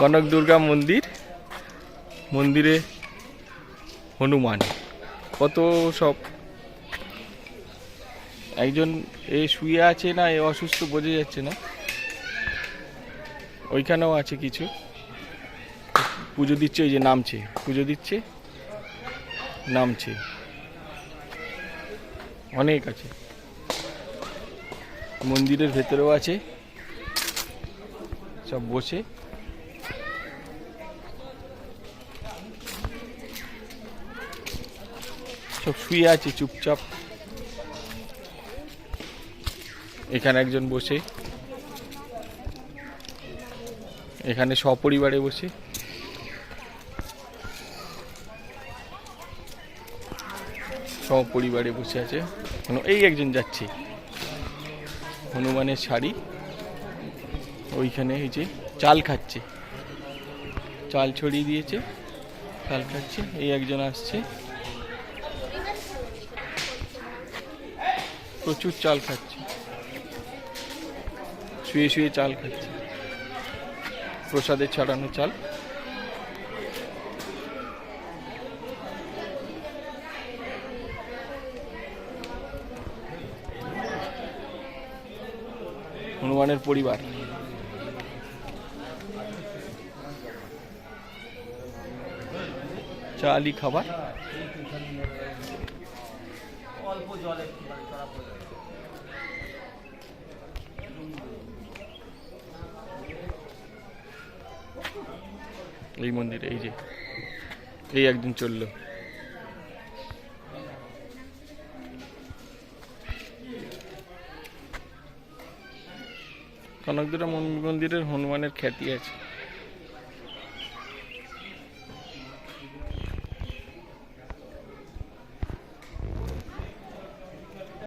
কনক দুর্গা মন্দির, মন্দিরে হনুমান। কত সব। একজন এ শুয়ে আছে না, এ অসুস্থ বোঝা যাচ্ছে না। ওইখানেও আছে কিছু। পুজো দিচ্ছে ওই যে নামছে। পুজো দিচ্ছে, নামছে। অনেক আছে। মন্দিরের ভেতরেও আছে। সব বসে। সব শুয়ে আছে, চুপচাপ। এখানে একজন বসে। এখানে সপরিবারে বসে। সপরিবারে বসে আছে। এই একজন যাচ্ছে। হনুমানের শাড়ি। ওইখানে এই যে চাল খাচ্ছে। চাল ছড়িয়ে দিয়েছে। চাল খাচ্ছে। এই একজন আসছে। প্রচুর চাল খাচ্ছে। শুয়ে শুয়ে চাল খাচ্ছে। প্রসাদে ছাড়ানো চাল। হনুমানের পরিবার। চালি খাবার। এই মন্দিরে এই যে। এই একদিন চলল। কনকদুরা মন্দিরের হনুমানের খ্যাতি আছে।